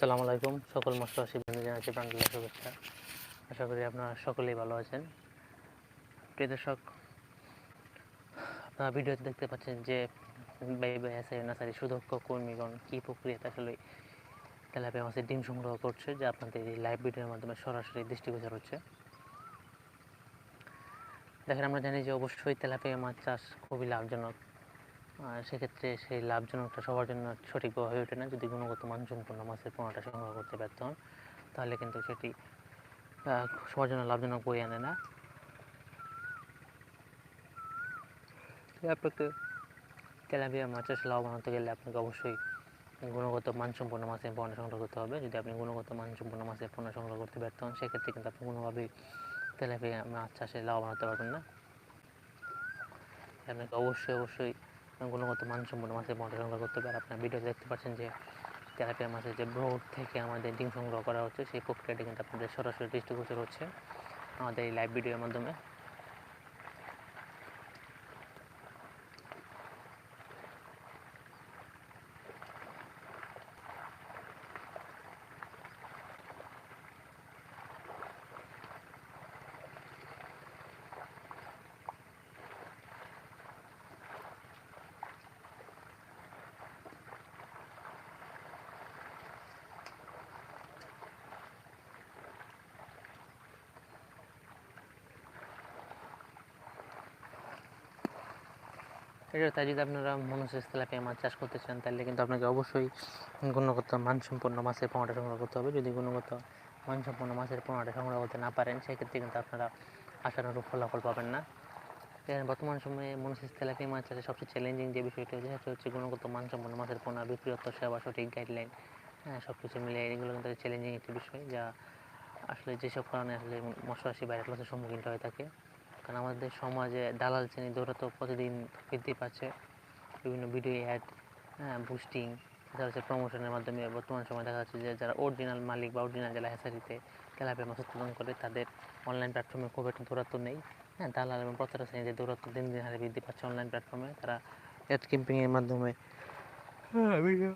আসসালামু আলাইকুম। সকল মৎস্যবাসী বন্ধু জানাচ্ছি প্রাণগুলো শুভেচ্ছা। আশা করি আপনারা সকলেই ভালো আছেন। প্রিয় দর্শক, আপনারা ভিডিওতে দেখতে পাচ্ছেন যে বাই বাই এস নার্সারি সুদক্ষ কর্মীগণ কী প্রক্রিয়াতে আসলে তেলাপিয়া মাছের ডিম সংগ্রহ করছে, যা আপনাদের এই লাইভ ভিডিওর মাধ্যমে সরাসরি দৃষ্টিগোচর হচ্ছে। দেখেন, আমরা জানি যে অবশ্যই তেলাপিয়া মাছ চাষ খুবই লাভজনক। সেক্ষেত্রে সেই লাভজনকটা সবার জন্য সঠিকভাবে হয়ে ওঠে না। যদি গুণগত মানসম্পন্ন মাছের পোনাটা সংগ্রহ করতে ব্যর্থ হন, তাহলে কিন্তু সেটি সবার জন্য লাভজনক বই আনে না। আপনাকে তেলাপিয়া মাছ চাষ লাভবান হতে গেলে আপনাকে অবশ্যই গুণগত মানসম্পন্ন মাছের পোনা সংগ্রহ করতে হবে। যদি আপনি গুণগত মানসম্পন্ন মাছের পোনা সংগ্রহ করতে ব্যর্থ হন, সেক্ষেত্রে কিন্তু আপনি কোনোভাবেই তেলাপিয়া মাছ চাষে লাভবান হতে পারবেন না। আপনাকে অবশ্যই অবশ্যই গুণগত মানসম্পন্ন মাছের পোনা সংগ্রহ করতে আর আপনার ভিডিওতে দেখতে পাচ্ছেন যে তেলাপিয়া মাছের যে ব্রোড থেকে আমাদের ডিম সংগ্রহ করা হচ্ছে, সেই প্রক্রিয়াটি কিন্তু আপনাদের সরাসরি দৃষ্টিগোচর হচ্ছে। আমাদের এই লাইভ ভিডিওর মাধ্যমে। এটা তাই যদি আপনারা মনোসেস তেলাপিয়া মাছ চাষ করতে চান, তাহলে কিন্তু আপনাকে অবশ্যই গুণগত মানসম্পন্ন মাছের পোনাটা সংগ্রহ করতে হবে। যদি গুণগত মানসম্পন্ন মাছের পোনাটা সংগ্রহ করতে না পারেন, সেক্ষেত্রে কিন্তু আপনারা আশানুরূপ ফলাফল পাবেন না। বর্তমান সময়ে মনোসেস তেলাপিয়া মাছ চাষে সবচেয়ে চ্যালেঞ্জিং যে বিষয়টি হচ্ছে, সেটা হচ্ছে গুণগত মানসম্পন্ন মাছের পোনা বিক্রিয়ত্ব সেবা, সঠিক গাইডলাইন হ্যাঁ সব কিছু মিলে এগুলো কিন্তু চ্যালেঞ্জিং একটি বিষয়, যা আসলে যেসব কারণে আসলে মশাশি ভাইরাস লসের সম্মুখীন হয়ে থাকে। কারণ আমাদের সমাজে দালাল শ্রেণি দৌড়াতো প্রতিদিন বৃদ্ধি পাচ্ছে, বিভিন্ন ভিডিও অ্যাড হ্যাঁ বুস্টিং তাছাড়া হচ্ছে প্রমোশনের মাধ্যমে বর্তমান সময় দেখা যাচ্ছে যে যারা অরিজিনাল মালিক বা অরিজিনাল যারা হ্যাচারিতে তেলাপিয়া মাছ উৎপাদন করে, তাদের অনলাইন প্ল্যাটফর্মে খুব একটা দূরত্ব নেই। হ্যাঁ দালাল এবং প্রতারক শ্রেণীদের দূরত্ব দিন দিন হারে বৃদ্ধি পাচ্ছে অনলাইন প্ল্যাটফর্মে তারা অ্যাড ক্যাম্পিংয়ের মাধ্যমে হ্যাঁ ভিডিও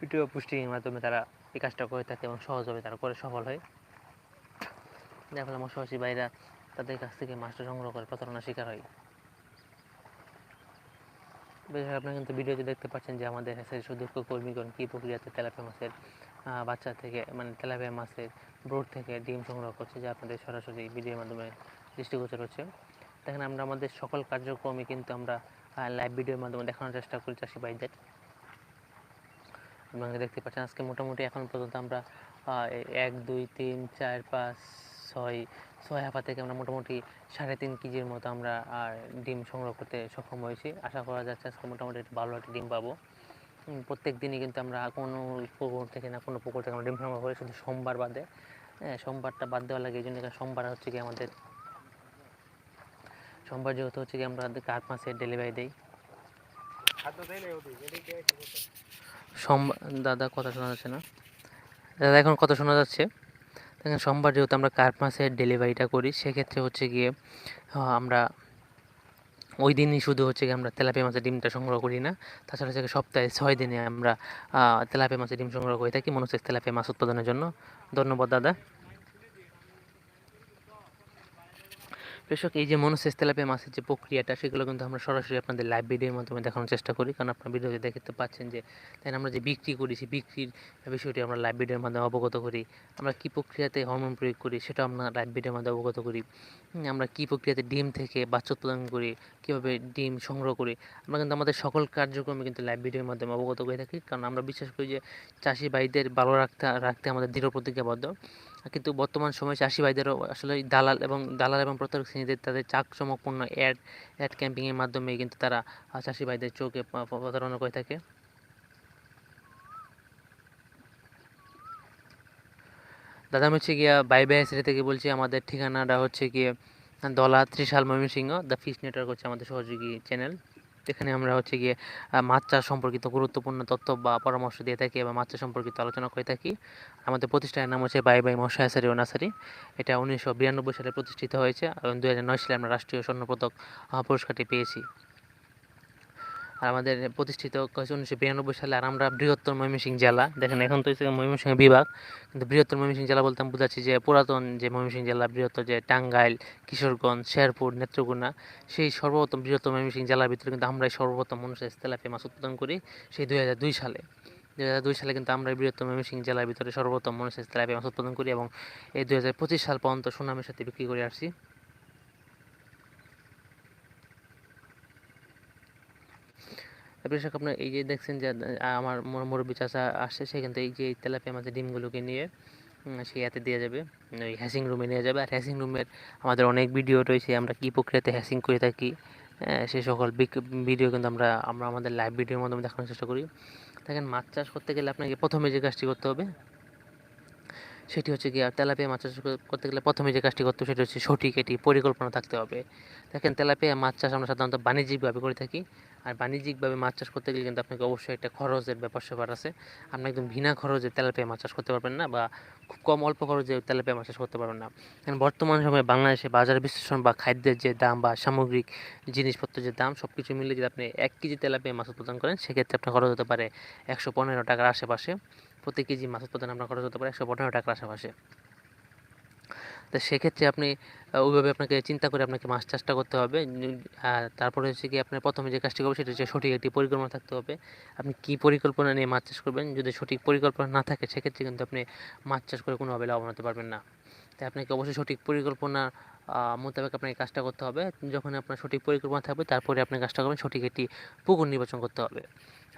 ভিডিও পুস্টিংয়ের মাধ্যমে তারা এই কাজটা করে থাকে এবং সহজভাবে তারা করে, সফল হয়। যার ফলে মশাবাসী ভাইরা তাদের কাছ থেকে মাছটা সংগ্রহ করে প্রতারণার শিকার হয়। বেশ আপনারা কিন্তু ভিডিওতে দেখতে পাচ্ছেন যে আমাদের হ্যাচারি সুদক্ষ কর্মীগণ কী প্রক্রিয়াতে তেলাপিয়া মাছের বাচ্চা থেকে মানে তেলাপিয়া মাছের ব্রোড থেকে ডিম সংগ্রহ করছে, যা আপনাদের সরাসরি ভিডিওর মাধ্যমে দৃষ্টিগোচর হচ্ছে। দেখেন, আমরা আমাদের সকল কার্যক্রমে কিন্তু আমরা লাইভ ভিডিওর মাধ্যমে দেখানোর চেষ্টা করি চাষি ভাইদের। আপনারা দেখতে পাচ্ছেন, আজকে মোটামুটি এখন পর্যন্ত আমরা এক, দুই, তিন, চার, পাঁচ ছয় ছয় হাফা থেকে আমরা মোটামুটি সাড়ে তিন কেজির মতো আমরা আর ডিম সংগ্রহ করতে সক্ষম হয়েছি। আশা করা যাচ্ছে আজকে মোটামুটি একটু ভালো একটা ডিম পাবো। প্রত্যেক দিনই কিন্তু আমরা কোনো পুকুর থেকে না কোনো পুকুর থেকে আমরা ডিম সংগ্রহ করি শুধু সোমবার বাদে। হ্যাঁ সোমবারটা বাদ দেওয়া লাগে এই জন্য সোমবার হচ্ছে কি আমাদের সোমবার যেহেতু হচ্ছে কি আমরা কাঠ মাছের ডেলিভারি দিই। সোমবার দাদা কথা শোনা যাচ্ছে না? দাদা এখন কথা শোনা যাচ্ছে? দেখেন, সোমবার যেহেতু আমরা কার্প মাসের ডেলিভারিটা করি, সেক্ষেত্রে হচ্ছে গিয়ে আমরা ওই দিনই শুধু হচ্ছে গিয়ে আমরা তেলাপিয়া মাছের ডিমটা সংগ্রহ করি না। তাছাড়া হচ্ছে সপ্তাহে ছয় দিনে আমরা তেলাপিয়া মাছের ডিম সংগ্রহ করে থাকি মনে হচ্ছে তেলাপিয়া মাছ উৎপাদনের জন্য। ধন্যবাদ, দাদা। কৃষক এই যে মনোসেস তেলাপিয়া মাছের যে প্রক্রিয়াটা, সেগুলো কিন্তু আমরা সরাসরি আপনাদের লাইভ ভিডিওর মাধ্যমে দেখানোর চেষ্টা করি। কারণ আপনার ভিডিওতে দেখতে পাচ্ছেন যে, তাই আমরা যে বিক্রি করি, সেই বিক্রির বিষয়টি আমরা লাইভ ভিডিওর মাধ্যমে অবগত করি। আমরা কী প্রক্রিয়াতে হরমোন প্রয়োগ করি সেটা আমরা লাইভ ভিডিওর মাধ্যমে অবগত করি। আমরা কী প্রক্রিয়াতে ডিম থেকে বাচ্চা উৎপাদন করি, কীভাবে ডিম সংগ্রহ করি, আমরা কিন্তু আমাদের সকল কার্যক্রমে কিন্তু লাইভ ভিডিওর মাধ্যমে অবগত করে থাকি। কারণ আমরা বিশ্বাস করি যে, চাষি ভাইদের ভালো রাখতে রাখতে আমাদের দৃঢ় প্রতিজ্ঞাবদ্ধ। কিন্তু বর্তমান সময়ে চাষি ভাইদেরও আসলে দালাল এবং দালাল এবং প্রতারক শ্রেণীদের তাদের চাকচমকপূর্ণ অ্যাড অ্যাড ক্যাম্পিংয়ের মাধ্যমে কিন্তু তারা চাষি ভাইদের চোখে প্রতারণা করে থাকে। দাদা আমি হচ্ছে গিয়া বাই বাই সিটি থেকে বলছি, আমাদের ঠিকানাটা হচ্ছে গিয়ে Dhala Trishal Mymensingh, the fish network হচ্ছে আমাদের সহযোগী চ্যানেল। এখানে আমরা হচ্ছে গিয়ে মাছ চাষ সম্পর্কিত গুরুত্বপূর্ণ তথ্য বা পরামর্শ দিয়ে থাকি এবং মাছ চাষ সম্পর্কিত আলোচনা করে থাকি। আমাদের প্রতিষ্ঠানের নাম হচ্ছে বাই বাই মশা হাসারি ও নাসারি। এটা উনিশশো বিরানব্বই সালে প্রতিষ্ঠিত হয়েছে। এবং দু হাজার নয় সালে আমরা রাষ্ট্রীয় স্বর্ণপদক পদক পুরস্কারটি পেয়েছি। আর আমাদের প্রতিষ্ঠিত হয়েছে উনিশশো বিরানব্বই সালে আর আমরা বৃহত্তর ময়মনসিংহ জেলা। দেখেন, এখন তো হচ্ছে ময়মনসিংহ বিভাগ। কিন্তু বৃহত্তর ময়মনসিংহ জেলা বলতে আমি বোঝাচ্ছি যে পুরাতন যে ময়মনসিংহ জেলা, বৃহত্তর যে টাঙ্গাইল, কিশোরগঞ্জ, শেরপুর, নেত্রকোনা, সেই সর্বপ্রথম বৃহত্তম ময়মনসিংহ জেলার ভিতরে কিন্তু আমরাই সর্বপ্রথম মানুষের তেলাপিয়া মাছ উৎপাদন করি, সেই দুই হাজার দুই সালে। দুই হাজার দুই সালে কিন্তু আমরা বৃহত্তম ময়মনসিংহ জেলার ভিতরে সর্বপ্রথম মানুষের তেলাপিয়া মাছ উৎপাদন করি এবং এই দুই হাজার পঁচিশ সাল পর্যন্ত সুনামের সাথে বিক্রি করে আসছি। কৃষক আপনার এই যে দেখছেন যে আমার মুরব্বী চাচা আসছে সেখান থেকে এই যে তেলাপিয়া মাছের ডিমগুলোকে নিয়ে সে ইয়াতে দিয়ে যাবে ওই হ্যাসিং রুমে নিয়ে যাবে। আর হ্যাসিং রুমের আমাদের অনেক ভিডিও রয়েছে, আমরা কী প্রক্রিয়াতে হ্যাসিং করে থাকি সে সকল ভিডিও কিন্তু আমরা আমরা আমাদের লাইভ ভিডিওর মাধ্যমে দেখানোর চেষ্টা করি। দেখেন মাছ চাষ করতে গেলে আপনাকে প্রথমে যে কাজটি করতে হবে, সেটি হচ্ছে কি আর তেলাপিয়া মাছ চাষ করতে গেলে প্রথমে যে কাজটি করতে হবে, সেটি হচ্ছে সঠিক এটি পরিকল্পনা থাকতে হবে। দেখেন তেলাপিয়া মাছ চাষ আমরা সাধারণত বাণিজ্যিকভাবে করে থাকি আর বাণিজ্যিকভাবে মাছ চাষ করতে গেলে কিন্তু আপনাকে অবশ্যই একটা খরচের ব্যাপার স্যাপার আছে। আপনি একদম বিনা খরচে তেলাপিয়া মাছ চাষ করতে পারবেন না বা খুব কম অল্প খরচে তেলাপিয়া মাছ চাষ করতে পারবেন না। কারণ বর্তমান সময়ে বাংলাদেশে বাজার বিশ্লেষণ বা খাদ্যের যে দাম বা সামগ্রিক জিনিসপত্রের যে দাম সব কিছু মিলে যদি আপনি এক কেজি তেলাপিয়া মাছ উৎপাদন করেন, সেক্ষেত্রে আপনার খরচ হতে পারে একশো পনেরো টাকার আশেপাশে। প্রতি কেজি মাছ উৎপাদন আপনার খরচ হতে পারে একশো পনেরো টাকার আশেপাশে। তো সেক্ষেত্রে আপনি ওইভাবে আপনাকে চিন্তা করে আপনাকে মাছ চাষটা করতে হবে। তারপরে হচ্ছে কি আপনার প্রথমে যে কাজটি করবে সেটা হচ্ছে সঠিক একটি পরিকল্পনা থাকতে হবে। আপনি কী পরিকল্পনা নিয়ে মাছ চাষ করবেন? যদি সঠিক পরিকল্পনা না থাকে সেক্ষেত্রে কিন্তু আপনি মাছ চাষ করে কোনোভাবে লাভবান হতে পারবেন না। তাই আপনাকে অবশ্যই সঠিক পরিকল্পনা মোতাবেক আপনাকে কাজটা করতে হবে। যখন আপনার সঠিক পরিকল্পনা থাকবে তারপরে আপনি কাজটা করবেন, সঠিক একটি পুকুর নির্বাচন করতে হবে।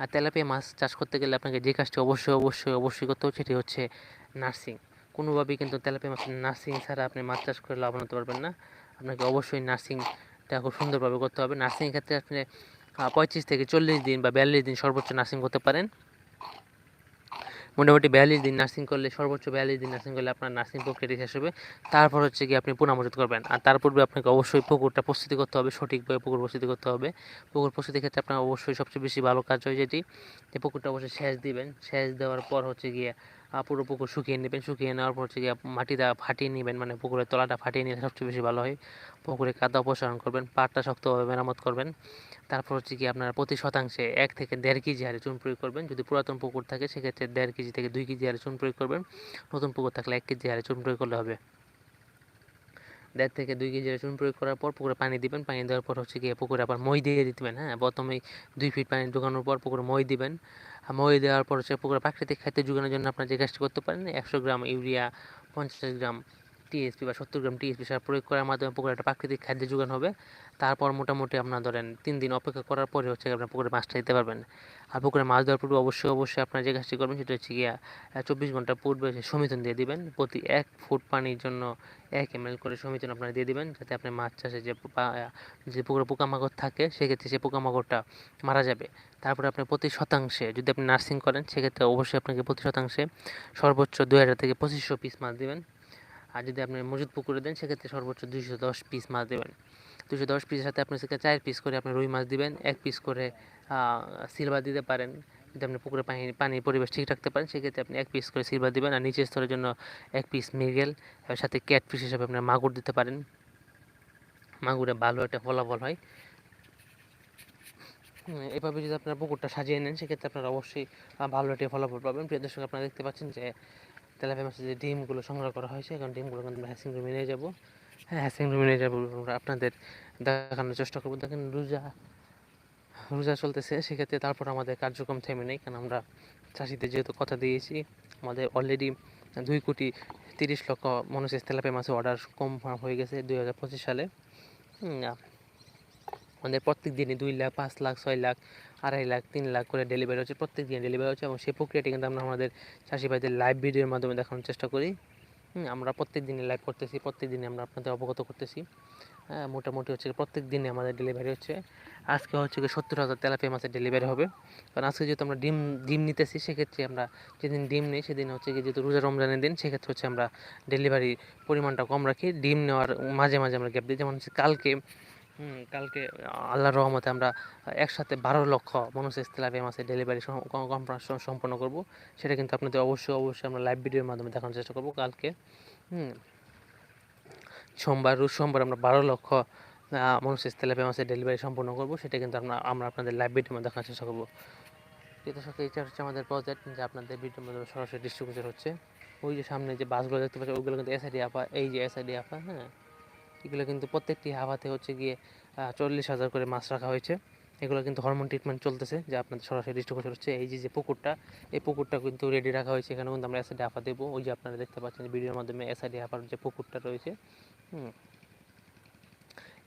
আর তেলাপিয়া মাছ চাষ করতে গেলে আপনাকে যে কাজটি অবশ্যই অবশ্যই অবশ্যই করতে হবে সেটি হচ্ছে নার্সিং। কোনোভাবেই কিন্তু তেলাপিয়া মাছের নার্সিং ছাড়া আপনি মাছ চাষ করে লাভবান হতে পারবেন না। আপনাকে অবশ্যই নার্সিংটা খুব সুন্দরভাবে করতে হবে। নার্সিং ক্ষেত্রে আপনি পঁয়ত্রিশ থেকে চল্লিশ দিন বা বিয়াল্লিশ দিন সর্বোচ্চ নার্সিং করতে পারেন। মোটামুটি বিয়াল্লিশ দিন নার্সিং করলে, সর্বোচ্চ বিয়াল্লিশ দিন নার্সিং করলে আপনার নার্সিং প্রক্রিয়াটি শেষ হবে। তারপর হচ্ছে কি আপনি পুনঃমজুত করবেন। আর তার পূর্বে আপনাকে অবশ্যই পুকুরটা প্রস্তুতি করতে হবে, সঠিকভাবে পুকুর প্রস্তুতি করতে হবে। পুকুর প্রস্তুতির ক্ষেত্রে আপনার অবশ্যই সবচেয়ে বেশি ভালো কাজ হয় যেটি, যে পুকুরটা অবশ্যই সেচ দিবেন। সেচ দেওয়ার পর হচ্ছে গিয়ে পুরো পুকুর শুকিয়ে নেবেন, শুকিয়ে নেওয়ার পর হচ্ছে মাটিটা ফাটিয়ে নেবেন মানে পুকুরের তলাটা ফাটিয়ে নিলে সবচেয়ে বেশি ভালো হয়। পুকুরে কাদা অপসারণ করবেন, পাটটা শক্তভাবে মেরামত করবেন। তারপর হচ্ছে কি আপনারা প্রতি শতাংশে এক থেকে দেড় কেজি হারে চুন প্রয়োগ করবেন। যদি পুরাতন পুকুর থাকে, সেক্ষেত্রে দেড় কেজি থেকে দুই কেজি হারে চুন প্রয়োগ করবেন। নতুন পুকুর থাকলে এক কেজি হারে চুন প্রয়োগ করলে হবে। দেড় থেকে দুই কেজি চুন প্রয়োগ করার পর পুকুরে পানি দিবেন। পানি দেওয়ার পর হচ্ছে গিয়ে পুকুরে আবার মই দিয়ে দিবেন হ্যাঁ? প্রথমেই দুই ফিট পানি ঢোকানোর পর পুকুরে মই দিবেন। মই দেওয়ার পর হচ্ছে পুকুরে প্রাকৃতিক খাদ্য যোগানোর জন্য আপনার যে কাজটি করতে পারেন, একশো গ্রাম ইউরিয়া, পঞ্চাশ গ্রাম টিএসপি বা সত্তর গ্রাম টিএসপি সার প্রয়োগ করার মাধ্যমে পুকুরে একটা প্রাকৃতিক খাদ্য যোগান হবে। তারপর মোটামুটি আপনার ধরেন তিন দিন অপেক্ষা করার পরে হচ্ছে আপনার পুকুরে মাছটা দিতে পারবেন। আর পুকুরে মাছ ধরার পূর্বে অবশ্যই অবশ্যই আপনার যে কাজটি করবেন সেটা হচ্ছে গিয়া চব্বিশ ঘণ্টা পূর্বে সমিতন দিয়ে দিবেন। প্রতি এক ফুট পানির জন্য এক এম করে সমিতন আপনারা দিয়ে দিবেন যাতে আপনি মাছ চাষে যে যে পুকুরে পোকামাকড় থাকে সেক্ষেত্রে সেই পোকামাকড়টা মারা যাবে। তারপরে আপনি প্রতি শতাংশে যদি আপনি নার্সিং করেন সেক্ষেত্রে অবশ্যই আপনাকে প্রতি শতাংশে সর্বোচ্চ দুই হাজার থেকে পঁচিশশো পিস মাছ দেবেন। আর যদি আপনি মজুদ পুকুরে দেন, সেক্ষেত্রে সর্বোচ্চ দুইশো দশ পিস মাছ দেবেন। দুশো দশ পিসের সাথে আপনি সেক্ষেত্রে চার পিস করে আপনি রুই মাছ দিবেন, এক পিস করে সিলভার দিতে পারেন। যদি আপনি পুকুরে পানি, পানির পরিবেশ ঠিক রাখতে পারেন, সেক্ষেত্রে আপনি এক পিস করে সিলভার দিবেন আর নিচের স্তরের জন্য এক পিস মৃগেল সাথে ক্যাট পিস হিসাবে আপনার মাগুর দিতে পারেন। মাগুরে ভালো একটা ফলাফল হয়। এভাবে যদি আপনার পুকুরটা সাজিয়ে নেন, সেক্ষেত্রে আপনারা অবশ্যই ভালো একটা ফলাফল পাবেন। প্রিয় দর্শক, আপনারা দেখতে পাচ্ছেন যে তেলাপিয়া মাছের যে ডিমগুলো সংগ্রহ করা হয়েছে, এখন ডিমগুলো আমরা হ্যাসিং রুমে নিয়ে যাব। হ্যাঁ হ্যাসিং রুমে নিয়ে যাব, আমরা আপনাদের দেখানোর চেষ্টা করব। দেখেন, রোজা রোজা চলতেছে, সেক্ষেত্রে তারপর আমাদের কার্যক্রম থেমে নেই, কারণ আমরা চাষিদের যেহেতু কথা দিয়েছি, আমাদের অলরেডি দুই কোটি তিরিশ লক্ষ মনুষ্য তেলাপিয়া মাছের অর্ডার কনফার্ম হয়ে গেছে দুই হাজার পঁচিশ সালে। আমাদের প্রত্যেক দিনই দুই লাখ, পাঁচ লাখ, ছয় লাখ, আড়াই লাখ, তিন লাখ করে ডেলিভারি হচ্ছে, প্রত্যেক দিন ডেলিভারি হচ্ছে এবং সেই প্রক্রিয়াটি কিন্তু আমরা আমাদের চাষি ভাইদের লাইভ ভিডিওর মাধ্যমে দেখানোর চেষ্টা করি। আমরা প্রত্যেক দিনই লাইভ করতেছি, প্রত্যেক দিনই আমরা আপনাদের অবগত করতেছি। হ্যাঁ মোটামুটি হচ্ছে প্রত্যেক দিনে আমাদের ডেলিভারি হচ্ছে। আজকে হচ্ছে গিয়ে সত্তর হাজার তেলাপিয়া মাছের ডেলিভারি হবে। কারণ আজকে যেহেতু আমরা ডিম ডিম নিতেছি, সেক্ষেত্রে আমরা যেদিন ডিম নিই, সেদিন হচ্ছে কি যেহেতু রোজা রমজানের দিন, সেক্ষেত্রে হচ্ছে আমরা ডেলিভারি পরিমাণটা কম রাখি। ডিম নেওয়ার মাঝে মাঝে আমরা গ্যাপ দিই। যেমন হচ্ছে কালকে কালকে আল্লাহর রহমতে আমরা একসাথে বারো লক্ষ মনুষ্য তেলাপিয়া মাছের ডেলিভারি সম্পন্ন করব। সেটা কিন্তু আপনাদের অবশ্যই অবশ্যই আমরা লাইভ ভিডিওর মাধ্যমে দেখানোর চেষ্টা করব কালকে। সোমবার সোমবার আমরা বারো লক্ষ মনুষ্য তেলাপিয়া মাছের ডেলিভারি সম্পন্ন করব। সেটা কিন্তু আমরা আমরা আপনাদের লাইভ ভিডিওর মধ্যে দেখার চেষ্টা করব। সাথে এটা হচ্ছে আমাদের প্রজেক্ট যে আপনাদের ভিডিওর মাধ্যমে সরাসরি ডিস্ট্রিবিউশন হচ্ছে। ওই যে সামনে যে বাসগুলো দেখতে পাচ্ছেন ওইগুলো কিন্তু এসআইডি আপা এই যে এসআইডি আপা হ্যাঁ। এগুলো কিন্তু প্রত্যেকটি হাওয়াতে হচ্ছে গিয়ে চল্লিশ হাজার করে মাছ রাখা হয়েছে। এগুলো কিন্তু হরমোন ট্রিটমেন্ট চলতেছে, যে আপনাদের সরাসরি ডিস্ট্রিবিউশন হচ্ছে। এই যে যে পুকুরটা, এই পুকুরটা কিন্তু রেডি রাখা হয়েছে। এখানে কিন্তু আমরা এসআইডি আফা দেবো। ওই যে আপনারা দেখতে পাচ্ছেন ভিডিওর মাধ্যমে এসআইডি হাফার যে পুকুরটা রয়েছে।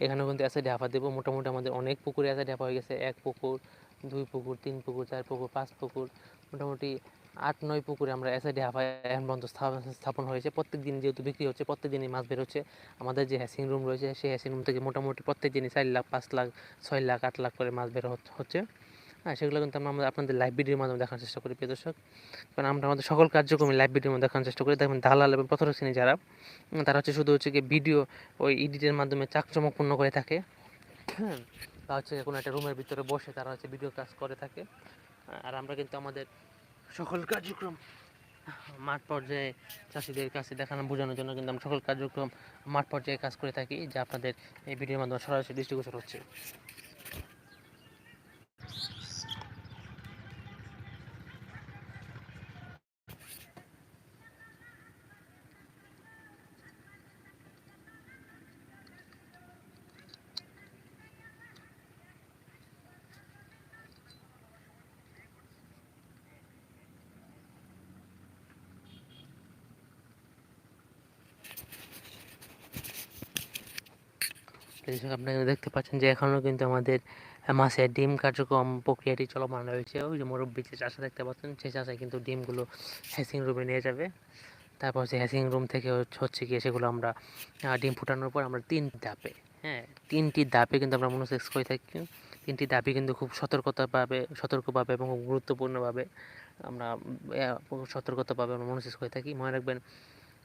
এখানেও কিন্তু অ্যাসিডে হাফা দেবো। মোটামুটি আমাদের অনেক পুকুরে অ্যাসিডে হাফা হয়ে গেছে। এক পুকুর, দুই পুকুর, তিন পুকুর, চার পুকুর, পাঁচ পুকুর। মোটামুটি আট, নয় পুকুরে আমরা অ্যাসিডে হাফা এখন পর্যন্ত স্থাপন- হয়েছে। প্রত্যেক দিন যেহেতু বিক্রি হচ্ছে প্রত্যেক দিনই মাছ বের হচ্ছে। আমাদের যে হ্যাসিং রুম রয়েছে, সেই হ্যাসিং রুম থেকে মোটামুটি প্রত্যেক দিনই চার লাখ, পাঁচ লাখ, ছয় লাখ, আট লাখ করে মাছ বের হচ্ছে- হ্যাঁ সেগুলো কিন্তু আমরা আপনাদের লাইভ ভিডিওর মাধ্যমে দেখার চেষ্টা করি, প্রিয় দর্শক। কারণ আমরা আমাদের সকল কার্যক্রমে লাইভ ভিডিওর মধ্যে দেখানোর চেষ্টা করি। দেখবেন দালাল এবং প্রথম শ্রেণি যারা তারা হচ্ছে শুধু হচ্ছে কি ভিডিও ওই এডিটের মাধ্যমে চাকচমকপূর্ণ করে থাকে। হ্যাঁ তা হচ্ছে কোনো একটা রুমের ভিতরে বসে তারা হচ্ছে ভিডিও কাজ করে থাকে। আর আমরা কিন্তু আমাদের সকল কার্যক্রম। মাঠ পর্যায়ে চাষিদের কাছে দেখানো, বোঝানোর জন্য কিন্তু আমরা সকল কার্যক্রম মাঠ পর্যায়ে কাজ করে থাকি, যা আপনাদের এই ভিডিওর মাধ্যমে সরাসরি দৃষ্টিগোচর হচ্ছে। আপনারা দেখতে পাচ্ছেন যে এখনও কিন্তু আমাদের মাছের ডিম কার্যক্রম প্রক্রিয়াটি চলমান রয়েছে। ওই যে মুরব্বী যে চাষা দেখতে পাচ্ছেন, সেই চাষায় কিন্তু ডিমগুলো হ্যাসিং রুমে নিয়ে যাবে। তারপর সেই হ্যাসিং রুম থেকে হচ্ছে- গিয়ে সেগুলো আমরা ডিম ফুটানোর পর আমরা তিন ধাপে হ্যাঁ তিনটি ধাপে কিন্তু আমরা মনোসেক্স করে থাকি। তিনটি ধাপে কিন্তু খুব সতর্কতাভাবে, সতর্কভাবে এবং গুরুত্বপূর্ণভাবে আমরা সতর্কতাভাবে আমরা মনোসেক্স করে থাকি। মনে রাখবেন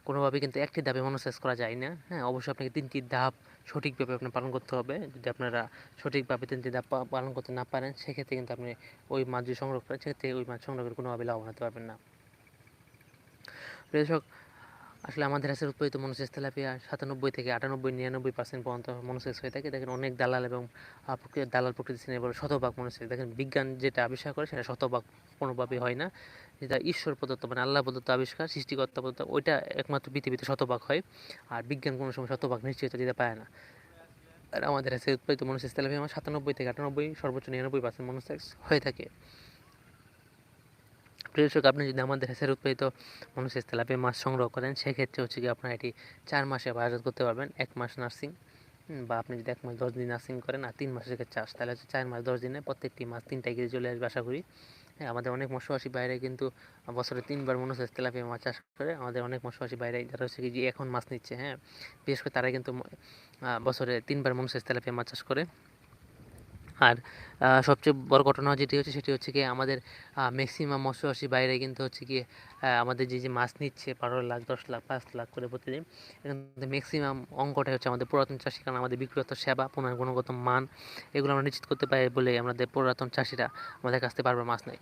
কোনোভাবে কিন্তু একটি ধাপে মনোসেস করা যায় না। হ্যাঁ অবশ্যই আপনাকে তিনটি ধাপ সঠিকভাবে আপনার পালন করতে হবে। যদি আপনারা সঠিকভাবে পা- পালন করতে না পারেন, সেক্ষেত্রে কিন্তু আপনি ওই মাছ যদি সংগ্রহ করেন, সেক্ষেত্রে ওই মাছ সংগ্রহ করে কোনোভাবে লাভবান হতে পারবেন না। দর্শক, আসলে আমাদের কাছে উৎপাদিত মনোসেস তেলাপিয়া সাতানব্বই থেকে আটানব্বই, নিরানব্বই পার্সেন্ট পর্যন্ত মনোসেস হয়ে থাকে। দেখেন অনেক দালাল এবং দালাল প্রকৃতি শ্রেণি বলে শতভাগ মনোসেস দেখেন বিজ্ঞান যেটা আবিষ্কার করে, সেটা শতভাগ কোনোভাবেই হয় না। যেটা ঈশ্বর প্রদত্ত মানে আল্লাহ প্রদত্ত আবিষ্কার, সৃষ্টিকর্তা প্রদত্ত, ওইটা একমাত্র পৃথিবীতে শতভাগ হয়। আর বিজ্ঞান কোনো সময় শতভাগ নিশ্চিত দিতে পারে না। আর আমাদের কাছে উৎপাদিত মনোসেস তেলাপিয়া আমার সাতানব্বই থেকে আটানব্বই, সর্বোচ্চ নিরানব্বই পার্সেন্ট মনোসেক্স হয়ে থাকে। প্রিয় দর্শক, আপনি যদি আমাদের হেসের উৎপাদিত মানুষের তেলাপিয়া মাছ সংগ্রহ করেন, সেক্ষেত্রে হচ্ছে কি আপনার এটি চার মাসে বাজার করতে পারবেন। এক মাস নার্সিং বা আপনি যদি এক মাস দশ দিন নার্সিং করেন আর তিন মাসের চাষ, তাহলে হচ্ছে চার মাস দশ দিনে প্রত্যেকটি মাছ তিনটা কেজি চলে আসবে আশা করি। হ্যাঁ আমাদের অনেক মৎস্যবাসী বাইরে কিন্তু বছরে তিনবার মনে হচ্ছে তেলাপিয়া মাছ চাষ করে। আমাদের অনেক মৎস্যবাসী বাইরে যারা হচ্ছে কি যে এখন মাছ নিচ্ছে হ্যাঁ। বিশেষ করে তারা কিন্তু বছরে তিনবার মনে হচ্ছে তেলাপিয়া মাছ চাষ করে। আর সবচেয়ে বড় ঘটনা যেটি হচ্ছে সেটি হচ্ছে কি আমাদের ম্যাক্সিমাম মৎস্যবাসী বাইরে কিন্তু হচ্ছে কি আমাদের যে যে মাছ নিচ্ছে বারো লাখ দশ লাখ পাঁচ লাখ করে প্রতিদিন এখান থেকে ম্যাক্সিমাম অঙ্কটাই হচ্ছে আমাদের পুরাতন চাষি কারণ আমাদের বিক্রত সেবা পুনর গুণগত মান এগুলো আমরা নিশ্চিত করতে পারি বলে আমাদের পুরাতন চাষিরা আমাদের কাছ থেকে বারবার মাছ নেয়।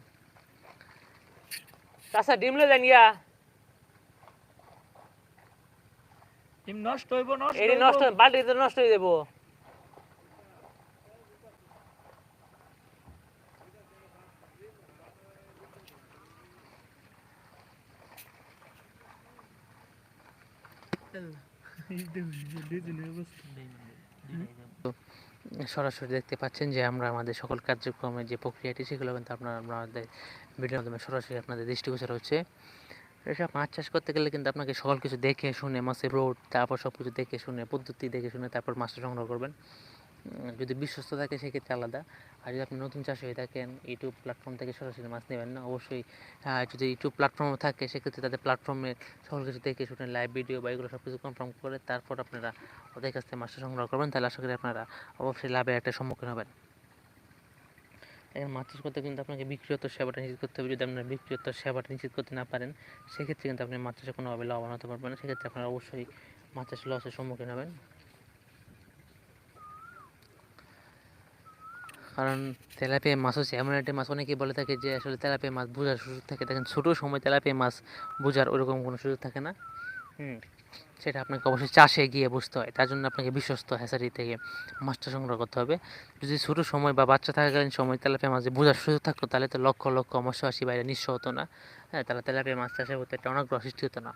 চাষা ডিমলে যান গিয়া ডিম নষ্ট হইব নষ্ট। নষ্ট বালতিতে নষ্ট হয়ে যাব এই দেখুন, ডিজেলের অবস্থা। সরাসরি দেখতে পাচ্ছেন যে আমরা আমাদের সকল কার্যক্রমের যে প্রক্রিয়াটি, সেগুলো কিন্তু আপনার আমাদের ভিডিওর মাধ্যমে সরাসরি আপনাদের দৃষ্টিগোচর হচ্ছে। এসব মাছ চাষ করতে গেলে কিন্তু আপনাকে সকল কিছু দেখে শুনে, মাছের রোড তারপর সব কিছু দেখে শুনে, পদ্ধতি দেখে শুনে তারপর মাছটা সংগ্রহ করবেন। যদি বিশ্বস্ত থাকে সেক্ষেত্রে আলাদা। আর যদি আপনি নতুন চাষি হয়ে থাকেন ইউটিউব প্ল্যাটফর্ম থেকে সরাসরি মাছ নেবেন না, অবশ্যই যদি ইউটিউব প্ল্যাটফর্ম থাকে, সেক্ষেত্রে তাদের প্ল্যাটফর্মে সকল কিছু দেখে শুনে লাইভ ভিডিও বা এগুলো সব কিছু কনফার্ম করে তারপর আপনারা ওদের কাছ থেকে মাছটা সংগ্রহ করবেন। তাহলে আশা করি আপনারা অবশ্যই লাভের একটা সম্মুখীন হবেন। এখন মাছ চাষ করতে কিন্তু আপনাকে বিক্রিয়ত সেবাটা নিশ্চিত করতে হবে। যদি আপনার বিক্রিয়ত সেবাটা নিশ্চিত করতে না পারেন, সেক্ষেত্রে কিন্তু আপনি মাছ চাষে কোনোভাবে লাভবান হতে পারবেন না। সেক্ষেত্রে আপনারা অবশ্যই মাছ চাষে লসের সম্মুখীন হবেন। কারণ তেলাপিয়া মাছ হচ্ছে এমন একটা মাছ অনেকেই বলে থাকে যে আসলে তেলাপিয়া মাছ বোঝার সুযোগ থাকে। দেখেন ছোটো সময় তেলাপিয়া মাছ বোঝার ওরকম কোনো সুযোগ থাকে না। হুম। সেটা আপনাকে অবশ্যই চাষে গিয়ে বুঝতে হয়। তার জন্য আপনাকে বিশ্বস্ত হ্যাচারি থেকে মাছটা সংগ্রহ করতে হবে। যদি ছোটো সময় বা বাচ্চা থাকাকালীন সময় তেলাপিয়া মাছ বোঝার সুযোগ থাকতো তাহলে তো লক্ষ লক্ষ মৎস্যবাসী বাইরে নিঃস্ব হতো না। হ্যাঁ তাহলে তেলাপিয়া মাছ চাষের প্রতি একটা অনাগ্রহ সৃষ্টি হতো না।